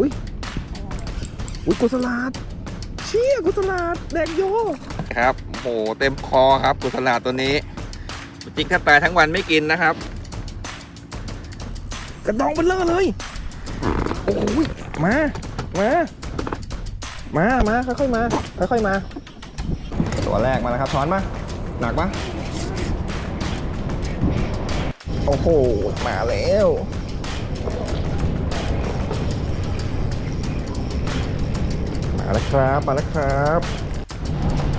อุ้ยอุ้ยกุสลาดเชี่ยกุสลาดแดกโยครับโหเต็มคอครับกุสลาดตัวนี้จริงถ้าตายทั้งวันไม่กินนะครับ กระดองเบลเลอร์เลยโอ้ยมามามามาค่อยๆมาค่อยๆมา ตัวแรกมาแล้วครับช้อนมาหนักปะโอ้โหมาแล้ว มาแล้วครับ มาแล้วครับ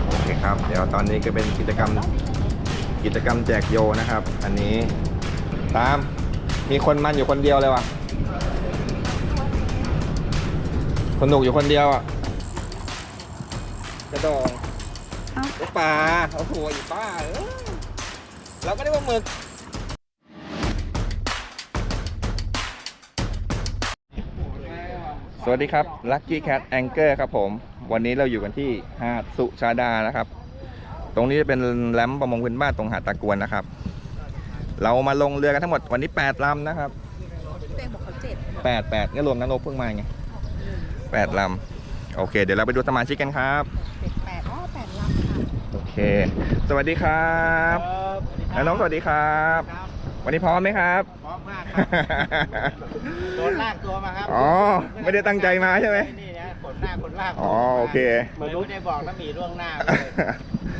โอเคครับ เดี๋ยวตอนนี้ก็เป็นกิจกรรมกิจกรรมแจกโยนะครับ อันนี้ตามมีคนมันอยู่คนเดียวเลยวะสนุกอยู่คนเดียวอะกระดองเอ้าก็ปลาโอ้โหอีป้าเอ้ยเราก็ได้ว่าหมึก สวัสดีครับ Lucky Cat Anchor ครับผม วันนี้เราอยู่กันที่หาดสุชาดานะครับ ตรงนี้จะเป็นแรมประมงพื้นบ้านตรงหาดตะกวนนะครับ เรามาลงเรือกันทั้งหมดวันนี้ 8ลำนะครับเต้บอกเขาเจ็ด8 8นี่รวมนักนกเพิ่งมาไง8ลำโอเค เดี๋ยวเราไปดูสมาชิกกันครับ เจ็ดแปดอ๋อแปดลำค่ะ โอเค สวัสดีครับ น้องๆสวัสดีครับ วันนี้พร้อมไหมครับ พร้อมมากครับโดนลากตัวมาครับอ๋อไม่ได้ตั้งใจมาใช่ไหมนี่นะขนหน้าขนลากอ๋อโอเคไม่ได้บอกแล้วมีล่วงหน้าเลย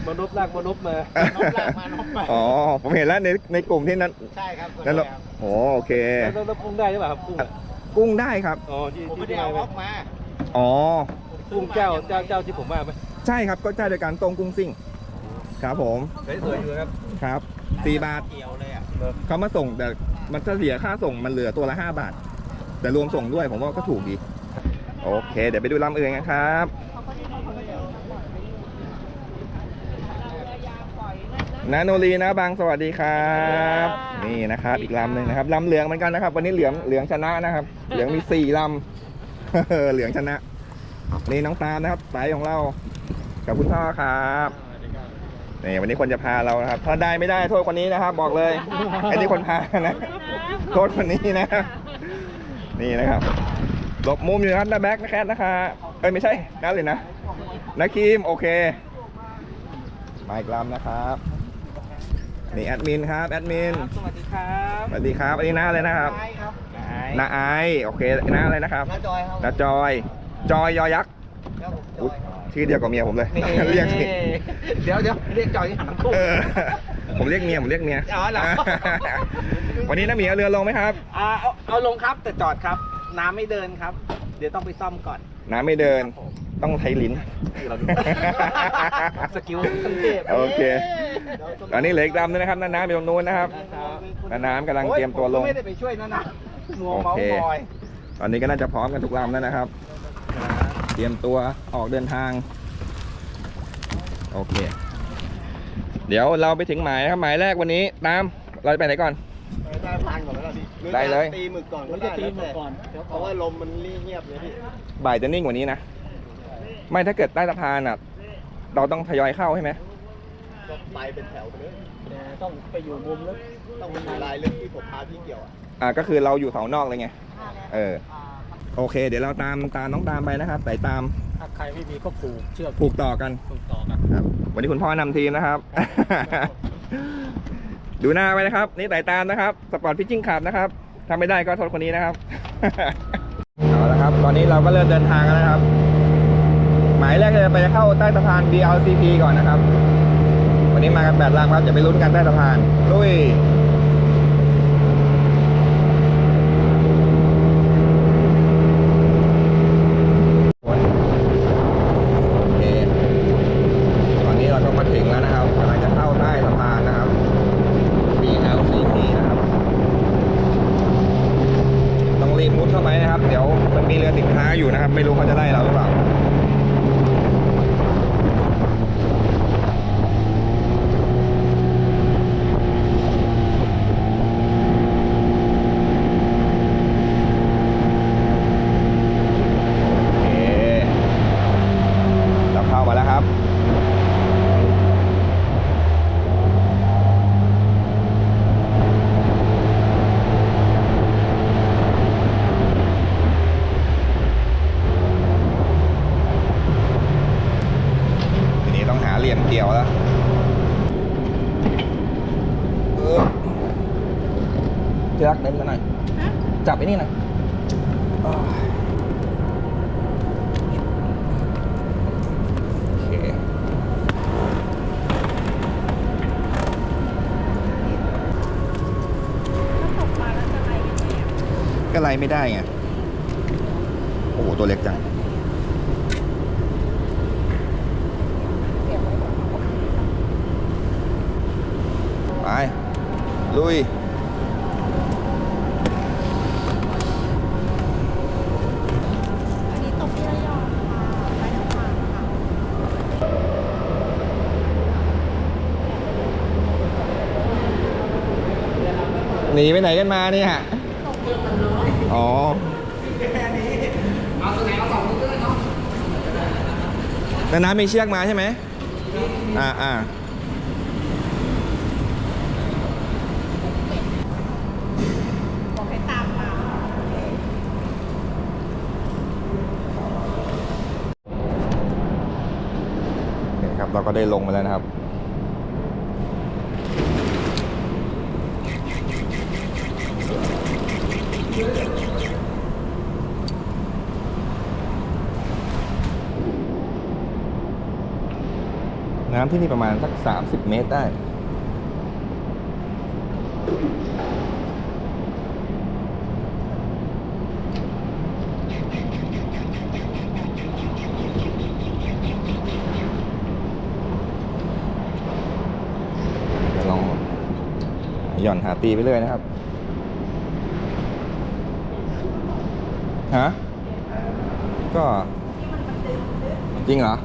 มนุษย์ลากมนุษย์มานกลากมานกไปอ๋อผมเห็นแล้วในในกลุ่มที่นั้นใช่ครับนั่นคเรารับโอ้โอเคแล้วแล้วกุ้งได้หรือเปล่าครับกุ้งอะกุ้งได้ครับอ๋อที่ผมที่ไม่ได้ที่เอามาออกมาอ๋อกุ้งเจ้าเจ้าเจ้าที่ผมว่าไหมใช่ครับก็ใช่โดยการตรงกุ้งซิ่งครับผมสวยๆอยู่ครับครับ สี่บาทเกี่ยวเลยอะเขามาส่งแต่มันจะเสียค่าส่งมันเหลือตัวละ5บาท แต่รวมส่งด้วยผมว่าก็ถูกดี โอเค เดี๋ยวไปดูลำอื่นกันครับ นาโนรีนะบางสวัสดีครับ นี่นะครับ อีกลำหนึ่งนะครับลำเหลืองเหมือนกันนะครับ วันนี้เหลืองเหลืองชนะนะครับ เหลืองมีสี่ลำ เหลืองชนะ นี่น้องตามนะครับสายของเรา กับคุณพ่อครับ นี่วันนี้คนจะพาเรานะครับ ถ้าได้ไม่ได้โทษคนนี้นะครับ บอกเลยไอ้นี่คนพานะโทษคนนี้นะ นี่นะครับหลบมุมอยู่นะครับหน้าแบ็คนะแคทนะคะเอ้ยไม่ใช่นั่นเลยนะนาครีมโอเคมาอีกลำนะครับนี่แอดมินครับแอดมินสวัสดีครับสวัสดีครับอันนี้น้าเลยนะครับใช่ครับน้าไอซ์โอเคน้าอะไรนะครับน้าจอยครับน้าจอย จอยยอยักษ์ ชื่อเดียวกับเมียผมเลยนี่เรียกสิเดี๋ยวเดี๋ยวเรียกจอยที่หันทั้งคู่เออผมเรียกเมียผมเรียกเมียอ๋อเหรอวันนี้น้าหมีเอาเรือลงไหมครับอ่าเอาเอาลงครับแต่จอดครับ น้ำไม่เดินครับ เดี๋ยวต้องไปซ่อมก่อน น้ำไม่เดินต้องใช้ลิ้นเราดูสกิลขั้นเทพโอเคตอนนี้เหลืออีกลำนึงนะครับน้าน้ำอยู่ตรงนู้นนะครับน้าน้ำกำลังเตรียมตัวลงโอ้ผมก็ไม่ได้ไปช่วยนะนะนัวโอเมาส์เคบอยตอนนี้ก็น่าจะพร้อมกันทุกลำแล้วนะครับ เตรียมตัวออกเดินทาง โอเค เดี๋ยวเราไปถึงหมายนะครับหมายแรกวันนี้ตามเราจะไปไหนก่อน ได้พันก่อนแล้วพี่ได้เลย ตีหมึกก่อนก็ได้ตีหมึกก่อนเพราะว่าลมมันเงียบเลยพี่บ่ายจะนิ่งกว่านี้นะ ไม่ถ้าเกิดใต้สะพานอะ เราต้องทยอยเข้าใช่ไหมก็ไปเป็นแถวไปเลยต้องไปอยู่มุมแล้วต้องมีลายลึกที่ผมพาพี่เกี่ยวอะอ่าก็คือเราอยู่เสานอกเลยไง เออ โอเค เดี๋ยวเราตามตามน้องตามไปนะครับไต่ตามถ้าใครไม่มีก็ผูกเชือกผูกต่อกันผูกต่อกันครับ วันนี้คุณพ่อนำทีมนะครับ ดูหน้าไว้นะครับ นี่ไต่ตามนะครับสปอร์ตพิชชิ่งขับนะครับถ้าไม่ได้ก็โทษคนนี้นะครับ เอาละครับ ตอนนี้เราก็เริ่มเดินทางกันแล้วนะครับ หมายแรกเลยไปเข้าใต้สะพาน BLCP ก่อนนะครับ วันนี้มากันแปดลำครับจะไปลุ้นกันใต้สะพานลุย โอเค ตอนนี้เราก็มาถึงแล้วนะครับกำลังจะเข้าใต้สะพานนะครับ BLCP นะครับ ต้องรีบมุดเข้าไปนะครับ เดี๋ยวมันมีเรือสินค้าอยู่นะครับ ไม่รู้เขาจะไล่เราหรือเปล่า โอเค เราเข้ามาแล้วครับ ที่รักเล่นมาหน่อยจับไอ้นี่หน่อยอ้าวโอเคตกมาแล้วจะอะไรกันเนี่ยก็ไล่ไม่ได้ไง โอ้โห ตัวเล็กจังเสียบไว้ก่อนไป ลุย อันนี้ตกที่ระยองค่ะไปสะพานค่ะ ห นีไปไหนกันมาเนี่ยอ๋อแล้วน้ำมีเชือกมาใช่ไหมอ่าอ่าบอกให้ตามมาเห็นครับเราก็ได้ลงมาแล้วนะครับ น้ำที่นี่ประมาณสัก 30 เมตรได้เดี๋ยวลองหย่อนหาตีไปเรื่อยนะครับ ฮะ ก็จริงเหรอ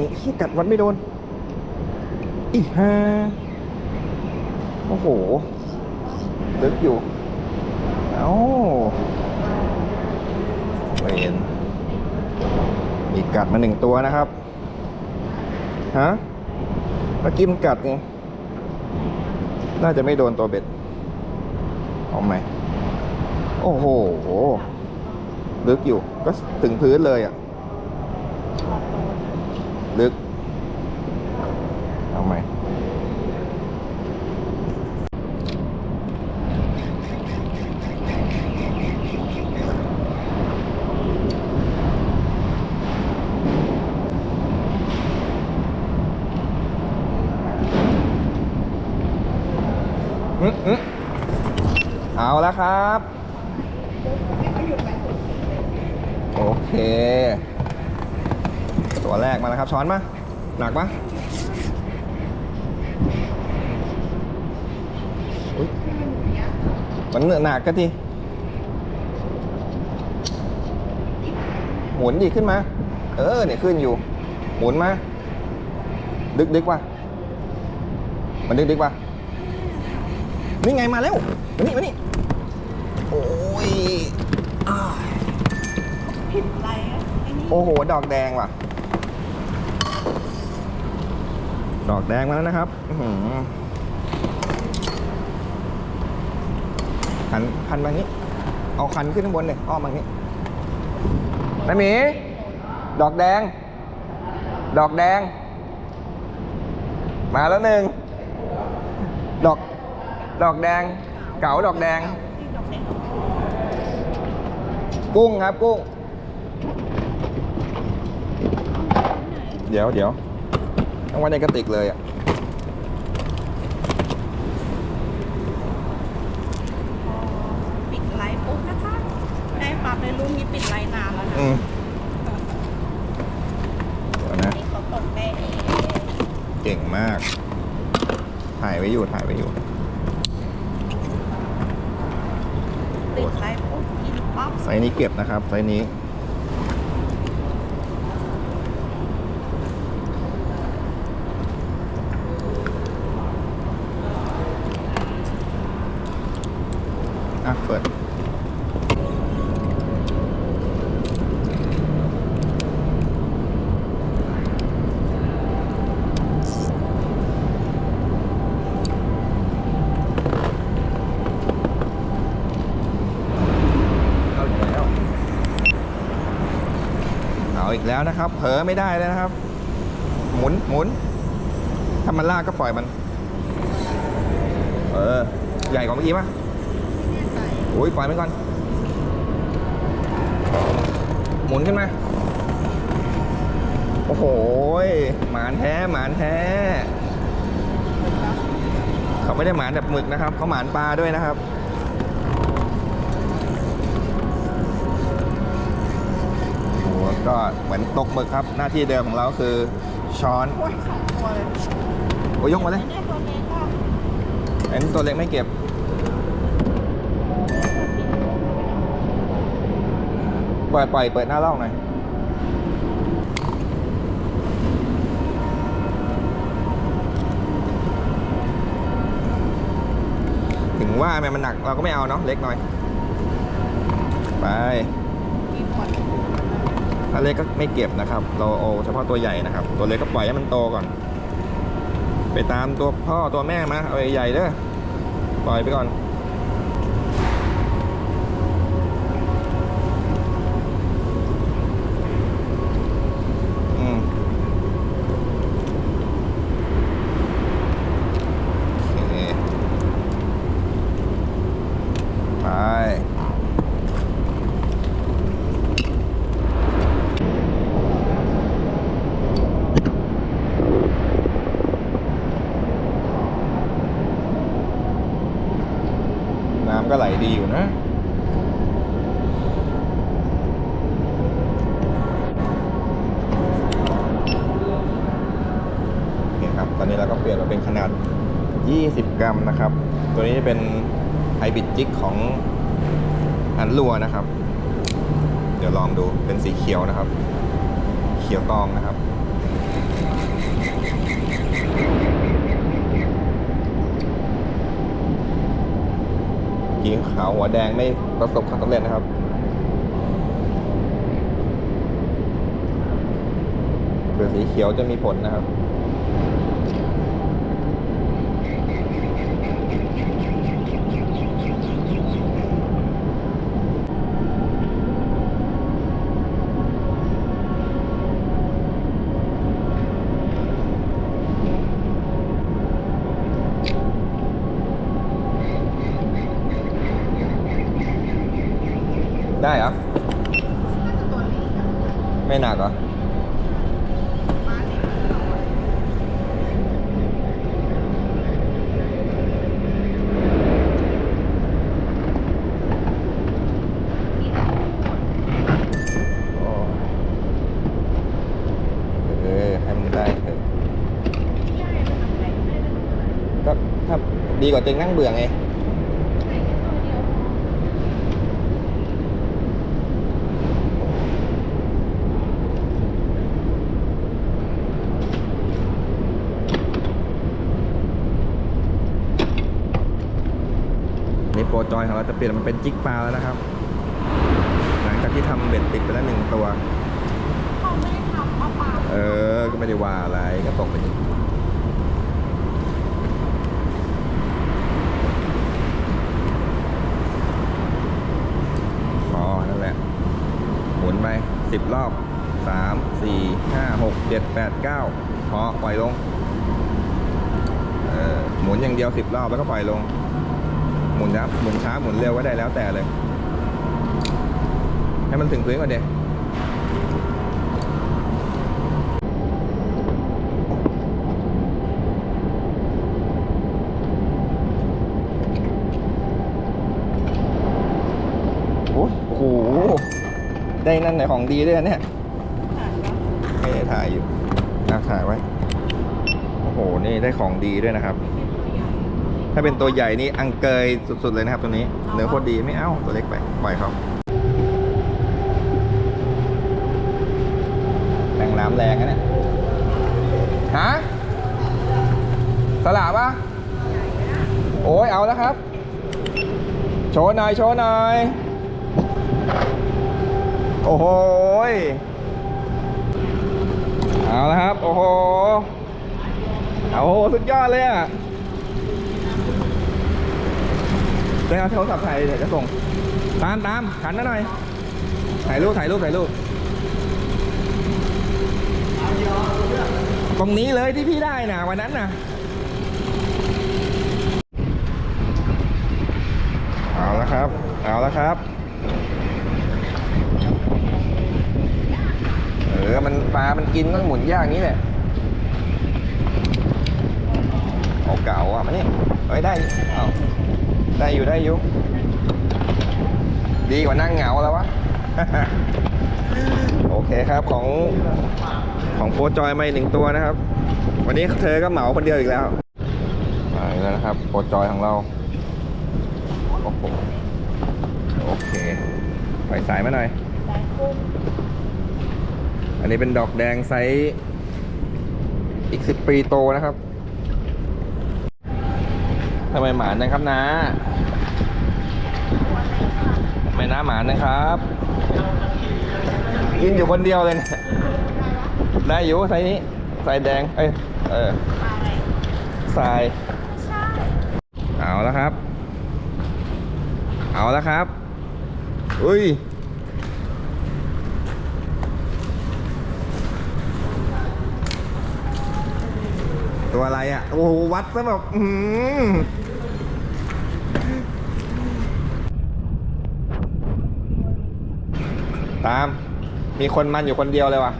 มขี้ กัดวัดไม่โดน อีฮ่าโอ้โหลึกอยู่ เอ้าเวนมีกัดมาหนึ่งตัวนะครับ ฮะเมื่อกี้มันกัดไง น่าจะไม่โดนตัวเบ็ด เอาไหม โอ้โห ลึกอยู่ ก็ถึงพื้นเลยอะก เอาไหม อืมอืมเอาแล้วครับ โอเค ตัวแรกมาแล้วครับ ช้อนมาหนักปะอุ๊ยมัน หนักก็ทีหมุนดีขึ้นมา เออเนี่ยขึ้นอยู่ หมุนมา ดึกดึกว่ะมันดึกดึกว่ะนี่ไงมาแล้วมานี่มานี่โอ้ยอ้ายผิดอะไรอะไอ้นี่โอ้โห ดอกแดงว่ะ ดอกแดงมาแล้วนะครับ อื้ หันหันมานี้ เอาคันขึ้นข้างบนเลยอ้อมมานี้นายหมี ดอกแดง ดอกแดง มาแล้วหนึ่ง ดอก ดอกแดง เก๋าดอกแดงที่ดอกแดงกุ้งครับกุ้ง เดี๋ยวเดี๋ยวต้องไว้ในกระติกเลยอะ ปิดไลฟ์ปุ๊บนะคะ ได้ปั๊บเลยรูป นี้ปิดไลฟ์นานแล้วนะอืมเดี๋ยวนะ นี่เขาตกได้เองเก่งมาก ถ่ายไว้อยู่ ถ่ายไว้อยู่ปิดไลฟ์ปุ๊บกินปั๊บไซส์นี้เก็บนะครับ ไซส์นี้ อะ เปิด อ อีกแล้วนะครับ เผลอไม่ได้เลยนะครับ หมุนหมุนถ้ามันลากก็ปล่อยมัน เออ ใหญ่กว่าเมื่อกี้ปะโอ้ยปล่อยมันก่อน หมุนขึ้นมา โอ้โหหมานแท้หมานแท้ เขาไม่ได้หมานแบบหมึกนะครับ เขาหมานปลาด้วยนะครับ ก็เหมือนตกหมึกครับ หน้าที่เดิมของเราคือช้อนโอ้ยสองตัวเลยโอ้ยยกมาเลยเนี่ยตัวเล็กก็อันนี้ตัวเล็กไม่เก็บ ปล่อยปล่อยเปิดหน้าล่องหน่อย ถึงว่าแม่มันหนักเราก็ไม่เอาเนาะเล็กหน่อย ไป มีหมด ถ้าเล็กก็ไม่เก็บนะครับ เราเอาเฉพาะตัวใหญ่นะครับ ตัวเล็กก็ปล่อยให้มันโตก่อน ไปตามตัวพ่อตัวแม่มาเอาใหญ่ๆเด้อปล่อยไปก่อน อืมโอเคไป น้ำก็ไหลดีอยู่นะ นี่ครับ ตอนนี้เราก็เป ลี่ยนมาเป็นขนาด 20 กรัมนะครับ ตัวนี้เป็นไฮบริดจิกของอันลัวนะครับ เดี๋ยวลองดูเป็นสีเขียวนะครับ เขียวตองนะครับ กีขาวหัวแดงไม่ประสบความสำเร็จนะครับเรือสีเขียวจะมีผลนะครับ ได้เหรอ ไม่หนักเหรอโอ้เออให้มันได้เถอะก็ถ้าดีกว่าตึงนั่งเบื่อไง นี่โปรจ อยของเราจะเปลี่ยนมันเป็นจิกปลาแล้วนะครับ หลังจากที่ทำเบ็ดติดไปแล้วหนึ่งตัวเขาไม่ได้ทำมาฝากเออ ก็ไม่ได้ว่าอะไรก็ตกไปดิพอนั่นแหละหมุนไปสิบรอบสามสี่ห้าหกเจ็ดแปดเก้าพอปล่อยลงเออหมุนอย่างเดียวสิบรอบแล้วก็ปล่อยลง หมุนนะหมุนช้าหมุนเร็วก็ได้แล้วแต่เลย ให้มันถึงพื้นก่อนเด็โอ้โห ได้นั่นไหนของดีด้วยนะเนี่ยไม่ได้ถ่ายอยู่น่าถ่ายไว้ โอ้โห นี่ได้ของดีด้วยนะครับ ถ้าเป็นตัวใหญ่นี่อังเกยสุดๆเลยนะครับตัวนี้เนื้อโคตรดีไม่เอาตัวเล็กไปปล่อยเขาแรงน้ำแรงนะเนี่ยฮะสละปะโอ้ยเอาแล้วครับ โชว์หน่อยโชว์หน่อยโอ้โหยเอาแล้วครับ โอ้โห เอาโอ้โหสุดยอดเลยอะ เดี๋ยวเอาโทรศัพท์ถ่ายเดี๋ยวจะส่ง ตามตามขันหน่อยถ่ายรูปถ่ายรูปถ่ายรูปตรงนี้เลยที่พี่ได้นะวันนั้นนะเอาละครับ เอาละครับ เออ มันปลา มันกินต้องหมุนยากนี้แหละเอาเก่าอะมานี่เฮ้ยได้ เอา ได้อยู่ได้อยู่ ดีกว่านั่งเหงาแล้ววะ โอเคครับของของโปรจอยมาอีกหนึ่งตัวนะครับ วันนี้เธอก็เหมาคนเดียวอีกแล้วมาแล้วนะครับโปรจอยของเราโอ้โหโอเคปล่อยสายมาหน่อย อันนี้เป็นดอกแดงไซส์อีกสิบปีโตนะครับทำไมหมานะครับนะทำ ไมน้าหมานนะครับ กินอยู่คนเดียวเลยเนี่ยได้อยู่ไซส์นี้ไซส์แดง เอ้ย เออทรายเอาแล้วครับ เอาแล้วครับ อุ้ย ตัวอะไรอะ โอ้โห วัดซะแบบ อือหือ ตาม มีคนมันอยู่คนเดียวเลยว่ะ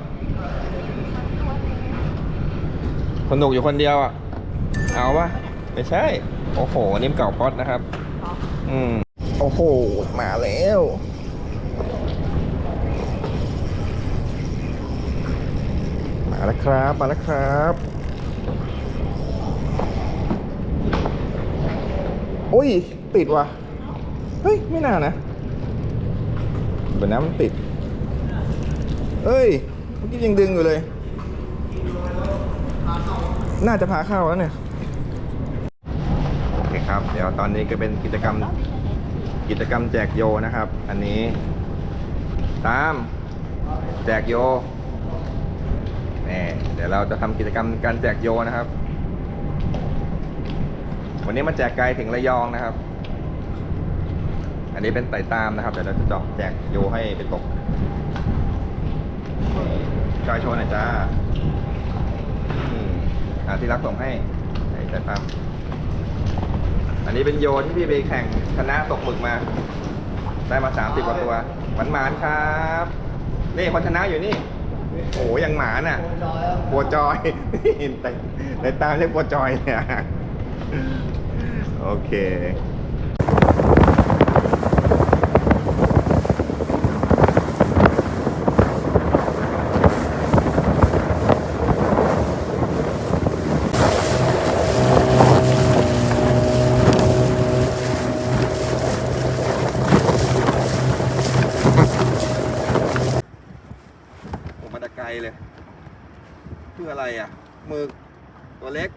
สนุกอยู่คนเดียวอะ เอาปะไม่ใช่ โอ้โห นิ่มเก่าป๊อตนะครับ อืม โอ้โห มาแล้วมาแล้วครับ มาแล้วครับ โอ้ย ติดว่ะ เฮ้ย ไม่น่านะเดี๋ยวน้ำมันติด เอ้ยเมื่อกี้ยังดึงอยู่เลย น่าจะพาเข้าแล้วเนี่ย โอเคครับ เดี๋ยวตอนนี้ก็เป็นกิจกรรม กิจกรรมแจกโยนะครับ อันนี้ ตาม แจกโยแหมเดี๋ยวเราจะทำกิจกรรมการแจกโยนะครับ วันนี้มาแจกไกลถึงระยองนะครับ อันนี้เป็นไต่ตามนะครับ เดี๋ยวเราจะเจาะแจกโยให้ไปตก จอยโชว์หน่อยจ้าอาที่รักส่งให้ไอ้ไต่ตามอันนี้เป็นโยที่พี่ไปแข่งชนะตกหมึกมา ได้มาสามสิบกว่าตัวหวานหมานๆครับ นี่คนชนะอยู่นี่ โอ้ยังหมานอะปัวจอยแต่แต่ตามเรียกปัวจอยเนี่ยโอเค ผมมาแตะไกลเลยเพื่ออะไรอะหมึกตัวเล็ก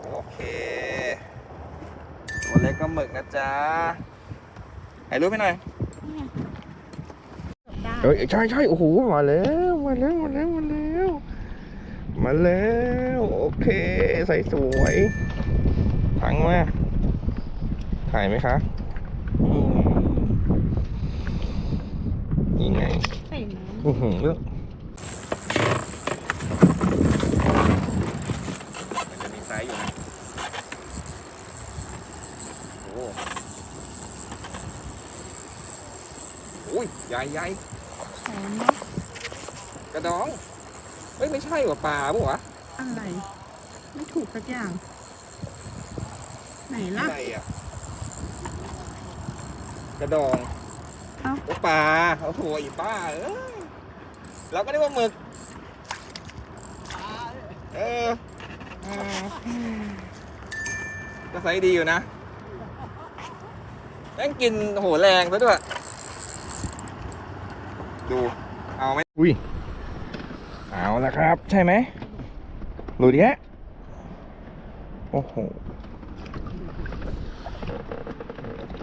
โอเค ตัวเล็กก็หมึกนะจ๊ะถ่าย รูปให้หน่อยได้เอ้ยใช่ใช่โอ้โหมาแล้วมาแล้วมาแล้วมาแล้วมาแล้วโอเคใส่สวยถังมาถ่ายไหมคะอืมนี่ไงใส่น้อื้อหือเลือกมันจะมีไซส์อยู่นะ โอ้โหใหญ่ใหญ่ำแข็งเนาะกระดองเฮ้ยไม่ใช่ว่ะปลาปะวะอะไร ไม่ถูกสักอย่าง ไหนล่ะ อะไรอะกระดองเอ้าโอ้ปลาโอ้โหอีป้าเอ้ยเราก็ได้ว่าหมึกเอออืมก็ไซส์ดีอยู่นะแม่งกินโอ้โหแรงซะด้วย ดู เอาไหมอุ้ย เอาละครับ ใช่ไหมหลุดแยะโอ้โห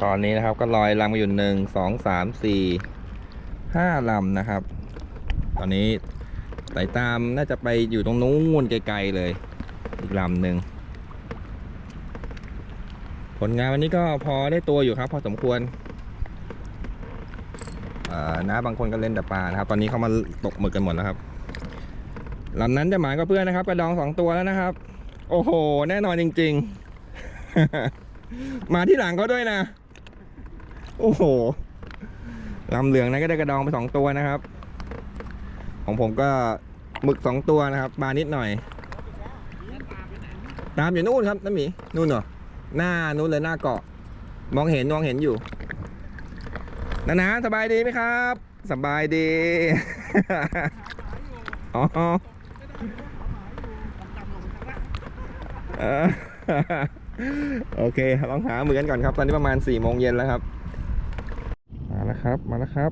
ตอนนี้นะครับก็ลอยลำมาอยู่หนึ่งสองสามสี่ห้าลำนะครับ ตอนนี้ไต่ตามน่าจะไปอยู่ตรงนู้นไกลๆเลย อีกลำหนึ่งผลงานวันนี้ก็พอได้ตัวอยู่ครับ พอสมควร น้าบางคนก็เล่นแต่ปลานะครับ ตอนนี้เขามาตกหมึกกันหมดแล้วครับลำนั้นจะหมายก็เพื่อนนะครับกระดองสองตัวแล้วนะครับ โอ้โห แน่นอนจริง ๆ มาที่หลังเขาด้วยนะ โอ้โหลำเหลืองนั้นก็ได้กระดองไปสองตัวนะครับ ของผมก็หมึกสองตัวนะครับบานิดหน่อย ตามอยู่นู่นครับน้าหมีนู่นเหรอหน้านู่นเลยหน้าเกาะ มองเห็นมองเห็นอยู่ นานาสบายดีไหมครับ สบายดีอ๋อโอเคลองหามือกันก่อนครับ ตอนนี้ประมาณสี่โมงเย็นแล้วครับ มาแล้วครับ มาแล้วครับ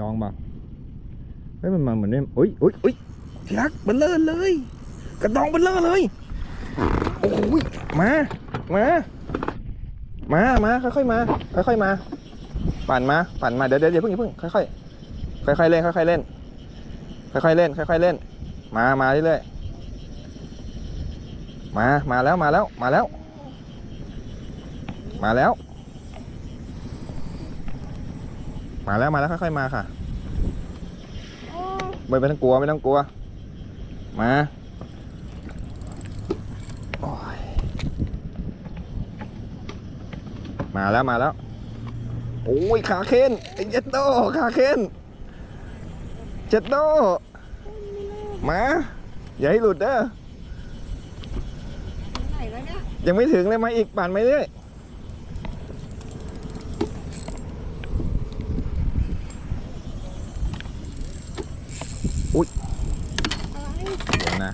ดองบ่เฮ้ยมันมาเหมือนเนี่ยอุ้ยอุ้ยอุ้ยที่รักเบลเลอร์เลย กระดองเบลเลอร์เลยโอ้ยมา มา มา มา ค่อยๆมา ค่อยๆมา ปั่นมาปั่นมาเดี๋ยวเดี๋ยวเดี๋ยวเพิ่งเพิ่งค่อยๆค่อยๆเล่นค่อยๆเล่นค่อยๆเล่นค่อยๆเล่น มามาเรื่อยๆมามาแล้วมาแล้วมาแล้ว มาแล้ว มาแล้วมาแล้วค่อยๆมาค่ะไม่ไม่ต้องกลัวไม่ต้องกลัว มาอมาแล้วมาแล้ว โอ้ยขาเคนไอ้เจ็ดโตขาเคนเจ็ดโตมาอย่าให้หลุดเด้อยังไม่ถึงเลยมาอีกปั่นไปเรื่อยอะไรเดี๋ยนะ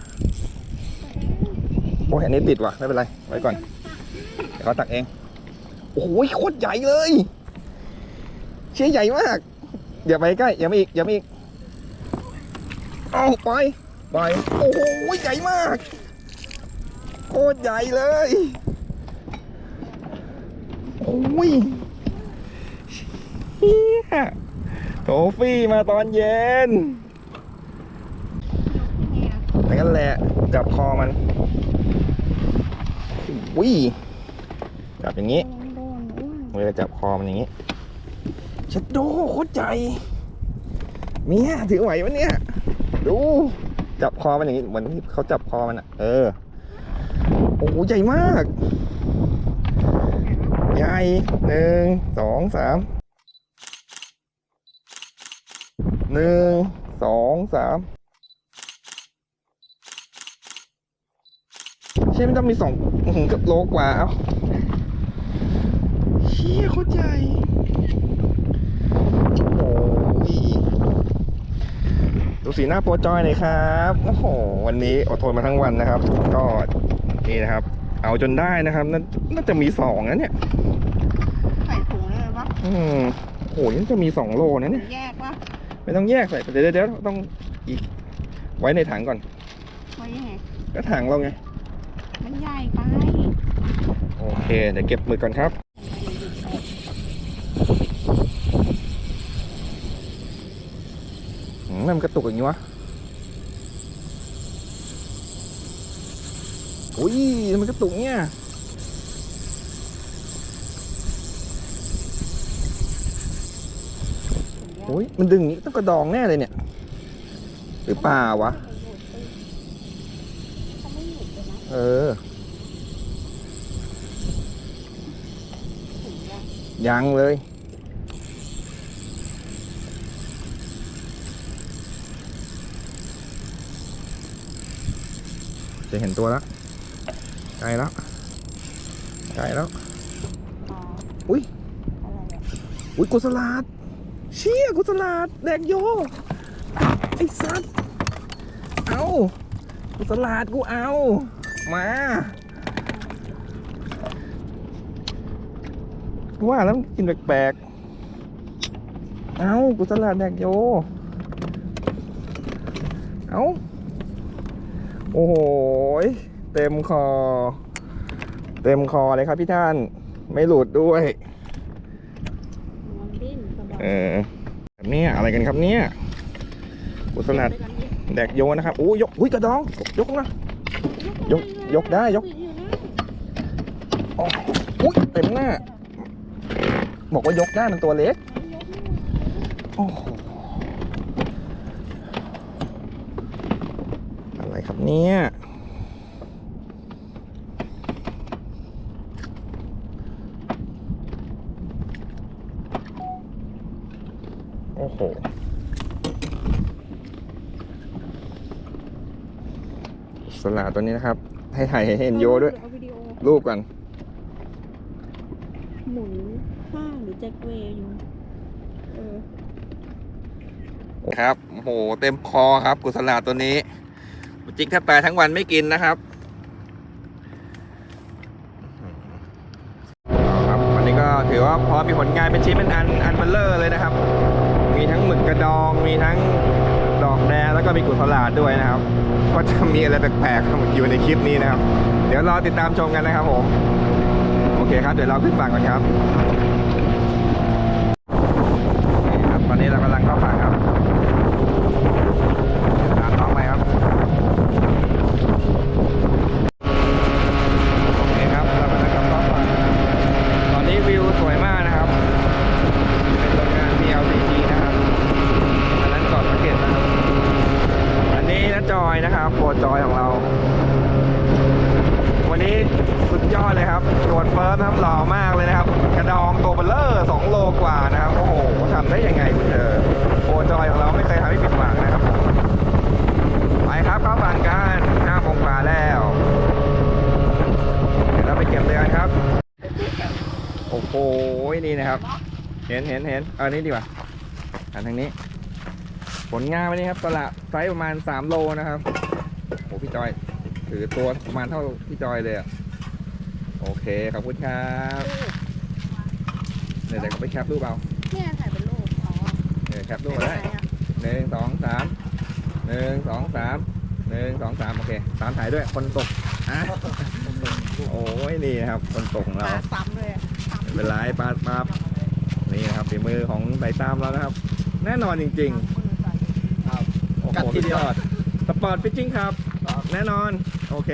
โอ้ยอันนี้ติดว่ะไม่เป็นไร ไว้ก่อนเดี๋ยวเขาตักเอง โอ้โหโคตรใหญ่เลย เชี่ยใหญ่มากอย่าไปใกล้อย่ามาอีกอย่ามาอีกเอาไปไปโอ้โหใหญ่มากโคตรใหญ่เลยโอ้ยเฮียโทฟี่มาตอนเย็นเนี่ยนั่นแหละจับคอมันอุ้ยจับอย่างนี้โดนอ้วนมือจับคอมันอย่างนี้ ชัดโดโคตรใหญ่เมียถือไหววะเนี่ย ดู จับคอมันอย่างนี้ เหมือนที่เขาจับคอมันอะเออ โอ้โหใหญ่มาก ใหญ่หนึ่งสองสามหนึ่งสองสามใช่ไม่ต้องมีสองกับโลกว่า เอ้าเชี่ยโคตรใหญ่ โอ้ย ดูสีหน้าโปรจอยหน่อยครับโอ้โหวันนี้อดทนมาทั้งวันนะครับ ก็นี่นะครับ เอาจนได้นะครับน่าน่าจะมีสองนะเนี่ยใส่ถุงเลยวะอืมโอ้โหนี่จะมีสองโลนะเนี่ยแยกวะไม่ต้องแยกใส่เดี๋ยวเดี๋ยวเดี๋ยวต้องอีก ไว้ในถังก่อนไว้ยังไงก็ถังเราไงมันใหญ่ไปโอเคเดี๋ยวเก็บมือก่อนครับ อืมมันกระตุกอย่างนี้วะอุ้ยทำไมันกระตุกเนี่ยอุ้ยมันดึงนี้ต้องกระดองแน่เลยเนี่ย หรือเปล่าวะเขาไม่หยุดเลยนะเออ ยังเลย จะเห็นตัวแล้วใกล้แล้วใกล้แล้วอ๋ออุ้ยอะไรอะอุ้ยกุสลาดเชี่ยกุสลาดแดกโย ไอ้สัตว์เอากุสลาดกูเอา มาว่าแล้วกินแปลกๆ เอากุสลาดแดกโย เอาโอ้โหยเต็มคอ เต็มคอเลยครับพี่ท่าน ไม่หลุดด้วยมันดิ้นสบายเออแบบเนี้ยอะไรกันครับเนี่ยกุสลัดไปกันดิแดกโยนะครับโอ้ยกอุ้ยกระดอง ยกนะ ยก ยกได้ ยกอ๋ออุ้ยเต็มหน้า บอกว่ายกได้มันตัวเล็ก โอ้โห ครับเนี่ยโอ้โห สลาตัวนี้นะครับ ให้ถ่ายให้เห็นโยด้วย เอาวิดีโอรูปก่อนหมุนข้างหรือแจ็คเวย์อยู่เออ ครับโอ้โห เต็มคอครับกุศลาตัวนี้ จิกถ้าตายทั้งวันไม่กินนะครับครับวันนี้ก็ถือว่าพอมีผลงานเป็นชิ้นเป็นอันอันเบลเลอร์เลยนะครับ มีทั้งหมึกกระดองมีทั้งดอกแดงแล้วก็มีกุศลาดด้วยนะครับ ก็จะมีอะไรแปลกๆอยู่ในคลิปนี้นะครับ เดี๋ยวรอติดตามชมกันนะครับผม โอเคครับ เดี๋ยวเราขึ้นฝั่งก่อนครับนี่ครับ ตอนนี้เรากำลังเข้าฝั่งครับ ตามน้องไปครับ โอเคครับ เรากำลังกลับเข้าฝั่งนะครับตอนนี้วิวสวยมากนะครับ เป็นโรงงาน PLCG นะครับ อันนั้นเกาะสะเก็ดนะครับ อันนี้นะจอยนะครับโปรจอยของเรา วันนี้สุดยอดเลยครับโดนเฟิร์สนะครับหล่อมากเลยนะครับ กระดองตัวเบลเลอร์สองโลกว่านะครับ โอ้โหทำได้ยังไงคุณเธอโปรจอยของเราไม่เคยทำให้ผิดหวังนะครับผมไปครับเข้าฝั่งกันห้าโมงกว่าแล้ว เดี๋ยวเราไปเก็บเรือกันครับ โอ้โห นี่นะครับ เห็นเห็นเห็นเอานี้ดีกว่าอันทางนี้ ผลงานวันนี้ครับตลาดไซส์ประมาณ3โลนะครับโอ้พี่จอย ถือตัวประมาณเท่าพี่จอยเลยอะโอเคขอบคุณครับเดี๋ยวเดี๋ยวเขาไปแคปรูปเอาเนี่ยถ่ายเป็นรูปอ๋อเดี๋ยวแคปรูปมาได้ไหนอะหนึ่งสองสามหนึ่งสองสามหนึ่งสองสามโอเคตามถ่ายด้วยคนตกอะโอ้ยนี่นะครับ คนตกของเราปลาซ้ำเลยอะไม่ เป็นไรปลาปลานี่นะครับฝีมือของไบตามเรานะครับ แน่นอนจริงครับๆโอ้โหกัดทีเดียวสุอสปอร์ตฟิชชิ่งครับ แน่นอน โอเค